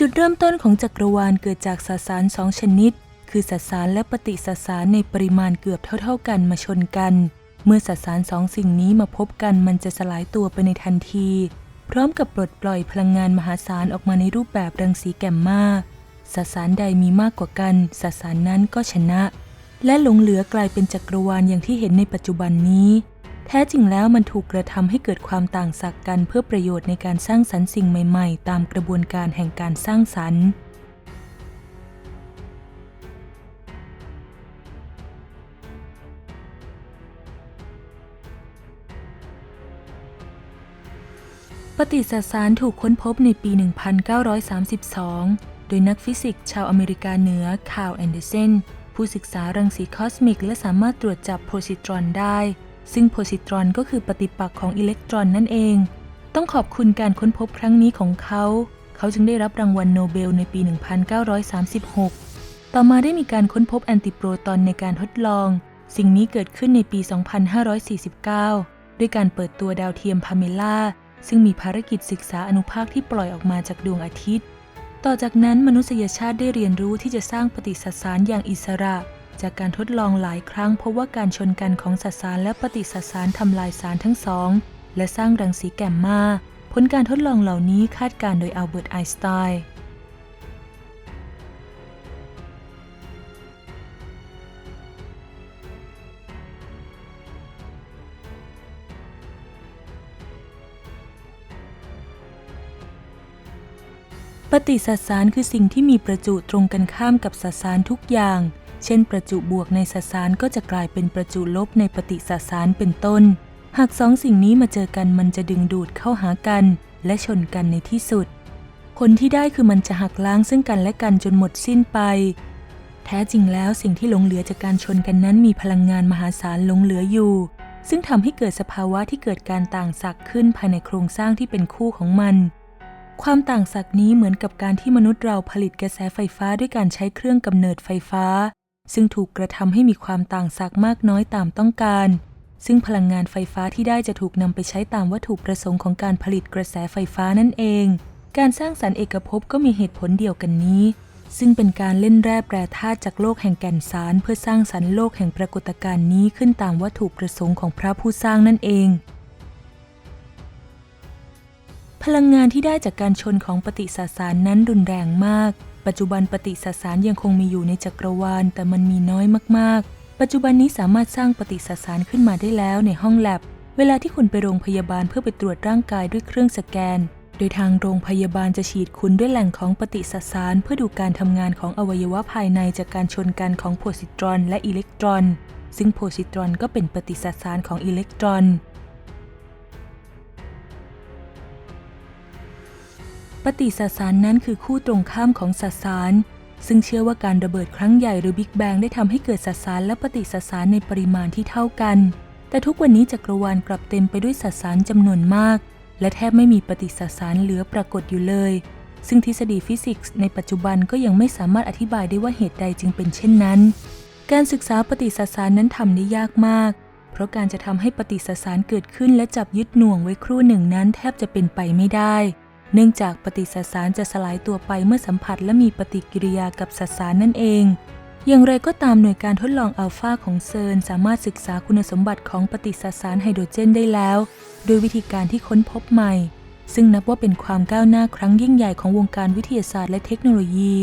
จุดเริ่มต้นของจักรวาลเกิดจากสสารสองชนิด คือสสารและปฏิสสารในปริมาณเกือบเท่า ๆ กันมาชนกัน เมื่อสสารสองสิ่งนี้มาพบกันมันจะสลายตัวไปในทันที พร้อมกับปลดปล่อยพลังงานมหาศาลออกมาในรูปแบบรังสีแกมมาสสารใดมีมากกว่ากันสสารนั้นก็ชนะ และหลงเหลือกลายเป็นจักรวาลอย่างที่เห็นในปัจจุบันนี้ แท้จริงแล้วมันถูกกระทำให้เกิดความต่างศักย์กันเพื่อประโยชน์ในการสร้างสรรค์สิ่งใหม่ ๆ ตามกระบวนการแห่งการสร้างสรรค์ ปฏิสสารถูกค้นพบในปี 1932 โดยนักฟิสิกส์ชาวอเมริกาเหนือคาร์ลแอนเดอร์เซนผู้ศึกษารังสีคอสมิก และสามารถตรวจจับโพซิตรอนได้ ซึ่งโพซิตรอนก็คือปฏิปักษ์ของอิเล็กตรอนนั่นเอง ต้องขอบคุณการค้นพบครั้งนี้ของเขา เขาจึงได้รับรางวัลโนเบลในปี 1936 ต่อมาได้มีการค้นพบแอนติโปรตอนในการทดลอง สิ่งนี้เกิดขึ้นในปี 2549 ด้วยการเปิดตัวดาวเทียมพาเมล่าซึ่งมีภารกิจศึกษาอนุภาคที่ปล่อยออกมาจากดวงอาทิตย์ ต่อจากนั้นมนุษยชาติได้เรียนรู้ที่จะสร้างปฏิสสารอย่างอิสระ จากการทดลองหลายครั้งพบว่าการชนกันของสสารและปฏิสสารทำลายสารทั้งสอง และสร้างรังสีแกมมาผลการทดลองเหล่านี้คาดการโดยอัลเบิร์ตไอน์สไตน์ปฏิสสารคือสิ่งที่มีประจุตรงกันข้ามกับสสารทุกอย่าง เช่นประจุบวกในสสารก็จะกลายเป็นประจุลบในปฏิสสารเป็นต้น หากสองสิ่งนี้มาเจอกันมันจะดึงดูดเข้าหากัน และชนกันในที่สุด ผลที่ได้คือมันจะหักล้างซึ่งกันและกันจนหมดสิ้นไป แท้จริงแล้วสิ่งที่หลงเหลือจากการชนกันนั้นมีพลังงานมหาศาลหลงเหลืออยู่ ซึ่งทำให้เกิดสภาวะที่เกิดการต่างศักย์ขึ้นภายในโครงสร้างที่เป็นคู่ของมันความต่างศักนี้เหมือนกับการที่มนุษย์เราผลิตกระแสไฟฟ้าด้วยการใช้เครื่องกำเนิดไฟฟ้า ซึ่งถูกกระทำให้มีความต่างศักย์มากน้อยตามต้องการ ซึ่งพลังงานไฟฟ้าที่ได้จะถูกนำไปใช้ตามวัตถุประสงค์ของการผลิตกระแสไฟฟ้านั่นเอง การสร้างสรรค์เอกภพก็มีเหตุผลเดียวกันนี้ ซึ่งเป็นการเล่นแร่แปรธาตุจากโลกแห่งแก่นสาร เพื่อสร้างสรรค์โลกแห่งปรากฏการณ์นี้ขึ้นตามวัตถุประสงค์ของพระผู้สร้างนั่นเองพลังงานที่ได้จากการชนของปฏิสสารนั้นรุนแรงมาก ปัจจุบันปฏิสสารยังคงมีอยู่ในจักรวาล แต่มันมีน้อยมากๆ ปัจจุบันนี้สามารถสร้างปฏิสสารขึ้นมาได้แล้วในห้องแลบ เวลาที่คุณไปโรงพยาบาลเพื่อไปตรวจร่างกายด้วยเครื่องสแกน โดยทางโรงพยาบาลจะฉีดคุณด้วยแหล่งของปฏิสสาร เพื่อดูการทำงานของอวัยวะภายในจากการชนกันของโพซิตรอนและอิเล็กตรอน ซึ่งโพซิตรอนก็เป็นปฏิสสารของอิเล็กตรอน ปฏิสสารนั้นคือคู่ตรงข้ามของสสาร ซึ่งเชื่อว่าการระเบิดครั้งใหญ่หรือบิ๊กแบงได้ทำให้เกิดสสารและปฏิสสารในปริมาณที่เท่ากัน แต่ทุกวันนี้จักรวาลกลับเต็มไปด้วยสสารจำนวนมาก และแทบไม่มีปฏิสสารเหลือปรากฏอยู่เลย ซึ่งทฤษฎีฟิสิกส์ในปัจจุบันก็ยังไม่สามารถอธิบายได้ว่าเหตุใดจึงเป็นเช่นนั้น การศึกษาปฏิสสารนั้นทำได้ยากมากเพราะการจะทำให้ปฏิสสารเกิดขึ้นและจับยึดหน่วงไว้ครู่หนึ่งนั้นแทบจะเป็นไปไม่ได้ เนื่องจากปฏิสสารจะสลายตัวไปเมื่อสัมผัสและมีปฏิกิริยากับสสารนั่นเอง อย่างไรก็ตามหน่วยการทดลองอัลฟาของเซิร์นสามารถศึกษาคุณสมบัติของปฏิสสารไฮโดรเจนได้แล้วโดยวิธีการที่ค้นพบใหม่ ซึ่งนับว่าเป็นความก้าวหน้าครั้งยิ่งใหญ่ของวงการวิทยาศาสตร์และเทคโนโลยี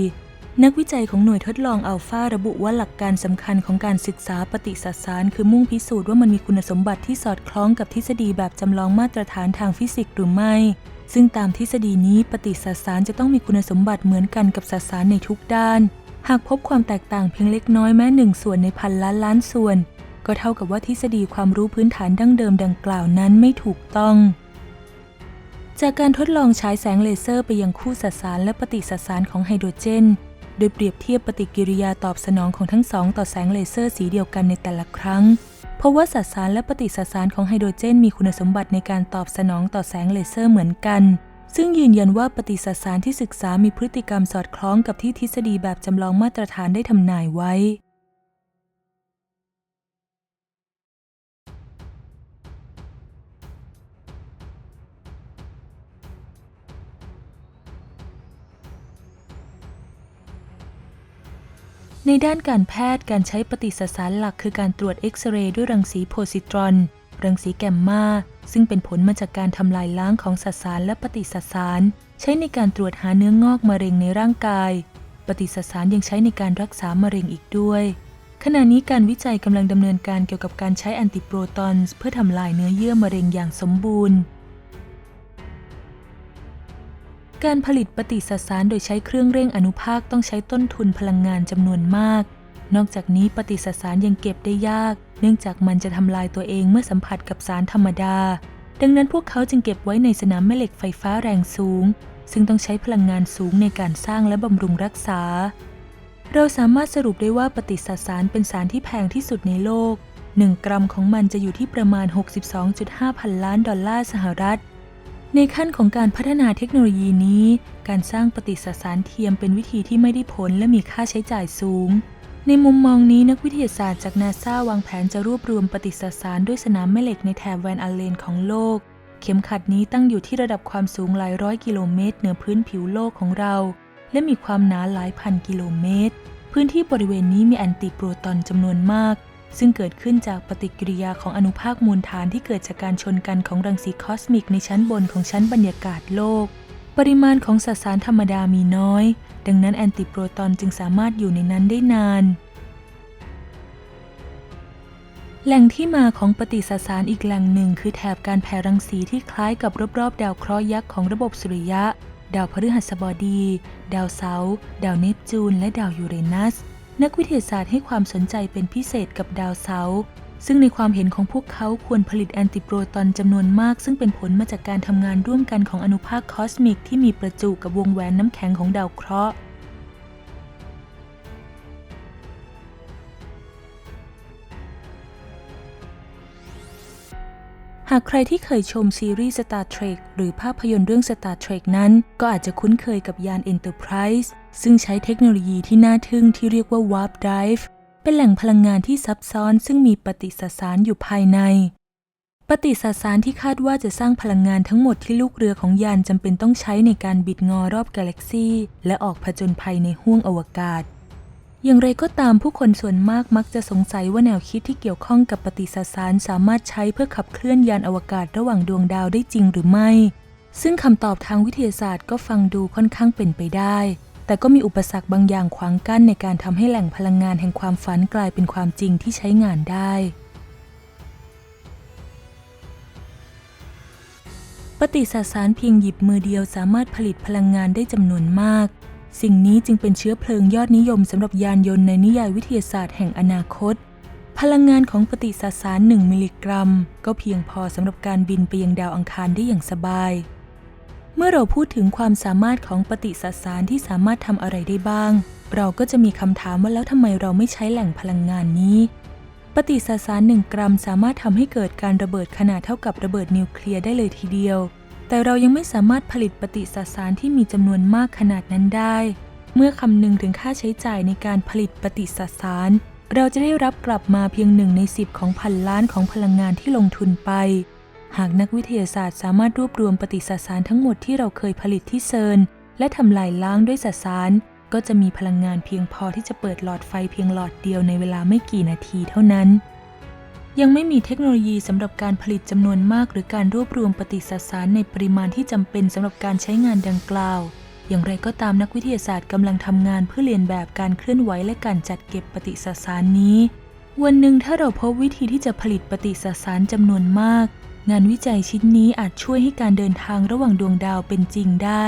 นักวิจัยของหน่วยทดลองอัลฟาระบุว่าหลักการสำคัญของการศึกษาปฏิสสาร คือมุ่งพิสูจน์ว่ามันมีคุณสมบัติที่สอดคล้องกับทฤษฎีแบบจำลองมาตรฐานทางฟิสิกส์หรือไม่ ซึ่งตามทฤษฎีนี้ปฏิสสารจะต้องมีคุณสมบัติเหมือนกันกับสสารในทุกด้าน หากพบความแตกต่างเพียงเล็กน้อยแม้หนึ่งส่วนในพันล้านล้านส่วน ก็เท่ากับว่าทฤษฎีความรู้พื้นฐานดั้งเดิมดังกล่าวนั้นไม่ถูกต้องจากการทดลองฉายแสงเลเซอร์ไปยังคู่สสารและปฏิสสารของไฮโดรเจน โดยเปรียบเทียบปฏิกิริยาตอบสนองของทั้งสองต่อแสงเลเซอร์สีเดียวกันในแต่ละครั้งเพราะว่าสสารและปฏิสสารของไฮโดรเจน มีคุณสมบัติในการตอบสนองต่อแสงเลเซอร์เหมือนกัน ซึ่งยืนยันว่าปฏิสสารที่ศึกษามีพฤติกรรมสอดคล้องกับที่ทฤษฎีแบบจำลองมาตรฐานได้ทำนายไว้ ในด้านการแพทย์การใช้ปฏิสสารหลักคือการตรวจเอ็กซเรย์ด้วยรังสีโพซิตรอน รังสีแกมมาซึ่งเป็นผลมาจากการทำลายล้างของสสารและปฏิสสาร ใช้ในการตรวจหาเนื้องอกมะเร็งในร่างกาย ปฏิสสารยังใช้ในการรักษามะเร็งอีกด้วย ขณะนี้การวิจัยกำลังดำเนินการเกี่ยวกับการใช้แอนติโปรตอนเพื่อทำลายเนื้อเยื่อมะเร็งอย่างสมบูรณ์ การผลิตปฏิสสารโดยใช้เครื่องเร่งอนุภาคต้องใช้ต้นทุนพลังงานจำนวนมาก นอกจากนี้ปฏิสสารยังเก็บได้ยาก เนื่องจากมันจะทำลายตัวเองเมื่อสัมผัสกับสารธรรมดา ดังนั้นพวกเขาจึงเก็บไว้ในสนามแม่เหล็กไฟฟ้าแรงสูง ซึ่งต้องใช้พลังงานสูงในการสร้างและบำรุงรักษา เราสามารถสรุปได้ว่าปฏิสสารเป็นสารที่แพงที่สุดในโลก 1 กรัมของมันจะอยู่ที่ประมาณ 62.5 พันล้านดอลลาร์สหรัฐ ในขั้นของการพัฒนาเทคโนโลยีนี้ การสร้างปฏิสสารเทียมเป็นวิธีที่ไม่ได้ผลและมีค่าใช้จ่ายสูง ในมุมมองนี้นักวิทยาศาสตร์จากนาซาวางแผนจะรวบรวมปฏิสสารด้วยสนามแม่เหล็กในแถบแวนอัลเลนของโลก เข็มขัดนี้ตั้งอยู่ที่ระดับความสูงหลายร้อยกิโลเมตรเหนือพื้นผิวโลกของเรา และมีความหนาหลายพันกิโลเมตร พื้นที่บริเวณนี้มีแอนติโปรตอนจำนวนมาก ซึ่งเกิดขึ้นจากปฏิกิริยาของอนุภาคมวลฐานที่เกิดจากการชนกันของรังสีคอสมิกในชั้นบนของชั้นบรรยากาศโลก ปริมาณของสสารธรรมดามีน้อย ดังนั้นแอนติโปรตอนจึงสามารถอยู่ในนั้นได้นาน แหล่งที่มาของปฏิสสารอีกแหล่งหนึ่งคือแถบการแผ่รังสีที่คล้ายกับรอบๆ ดาวเคราะห์ยักษ์ของระบบสุริยะ ดาวพฤหัสบดี ดาวเสาร์ดาวเนปจูน และดาวยูเรนัส นักวิทยาศาสตร์ให้ความสนใจเป็นพิเศษกับดาวเสาร์ซึ่งในความเห็นของพวกเขาควรผลิตแอนติโปรตอนจำนวนมาก ซึ่งเป็นผลมาจากการทำงานร่วมกันของอนุภาคคอสมิกที่มีประจุกับวงแหวนน้ำแข็งของดาวเคราะห์ หากใครที่เคยชมซีรีส์ Star Trek หรือภาพยนตร์เรื่อง Star Trek นั้น ก็อาจจะคุ้นเคยกับยาน Enterprise ซึ่งใช้เทคโนโลยีที่น่าทึ่งที่เรียกว่า Warp Drive เป็นแหล่งพลังงานที่ซับซ้อนซึ่งมีปฏิสสารอยู่ภายใน ปฏิสสารที่คาดว่าจะสร้างพลังงานทั้งหมดที่ลูกเรือของยานจำเป็นต้องใช้ในการบิดงอรอบกาแล็กซีและออกผจญภัยในห้วงอวกาศ อย่างไรก็ตามผู้คนส่วนมากมักจะสงสัยว่าแนวคิดที่เกี่ยวข้องกับปฏิสสารสามารถใช้เพื่อขับเคลื่อนยานอวกาศระหว่างดวงดาวได้จริงหรือไม่ ซึ่งคำตอบทางวิทยาศาสตร์ก็ฟังดูค่อนข้างเป็นไปได้ แต่ก็มีอุปสรรคบางอย่างขวางกั้นในการทำให้แหล่งพลังงานแห่งความฝันกลายเป็นความจริงที่ใช้งานได้ปฏิสสารเพียงหยิบมือเดียวสามารถผลิตพลังงานได้จำนวนมาก สิ่งนี้จึงเป็นเชื้อเพลิงยอดนิยมสำหรับยานยนต์ในนิยายวิทยาศาสตร์แห่งอนาคต พลังงานของปฏิสสาร 1 มิลลิกรัม ก็เพียงพอสำหรับการบินไปยังดาวอังคารได้อย่างสบาย เมื่อเราพูดถึงความสามารถของปฏิสสารที่สามารถทำอะไรได้บ้าง เราก็จะมีคำถามว่าแล้วทำไมเราไม่ใช้แหล่งพลังงานนี้ ปฏิสสาร 1 กรัมสามารถทำให้เกิดการระเบิดขนาดเท่ากับระเบิดนิวเคลียร์ได้เลยทีเดียว แต่เรายังไม่สามารถผลิตปฏิสสารที่มีจำนวนมากขนาดนั้นได้ เมื่อคำนึงถึงค่าใช้จ่ายในการผลิตปฏิสสาร เราจะได้รับกลับมาเพียงหนึ่งในสิบของพันล้านของพลังงานที่ลงทุนไป หากนักวิทยาศาสตร์สามารถรวบรวมปฏิสสารทั้งหมดที่เราเคยผลิตที่เซิร์นและทำลายล้างด้วยสสาร ก็จะมีพลังงานเพียงพอที่จะเปิดหลอดไฟเพียงหลอดเดียวในเวลาไม่กี่นาทีเท่านั้น ยังไม่มีเทคโนโลยีสำหรับการผลิตจำนวนมาก หรือการรวบรวมปฏิสสารในปริมาณที่จำเป็นสำหรับการใช้งานดังกล่าว อย่างไรก็ตามนักวิทยาศาสตร์กำลังทำงานเพื่อเรียนแบบการเคลื่อนไหวและการจัดเก็บปฏิสสารนี้ วันหนึ่งถ้าเราพบวิธีที่จะผลิตปฏิสสารจำนวนมาก งานวิจัยชิ้นนี้อาจช่วยให้การเดินทางระหว่างดวงดาวเป็นจริงได้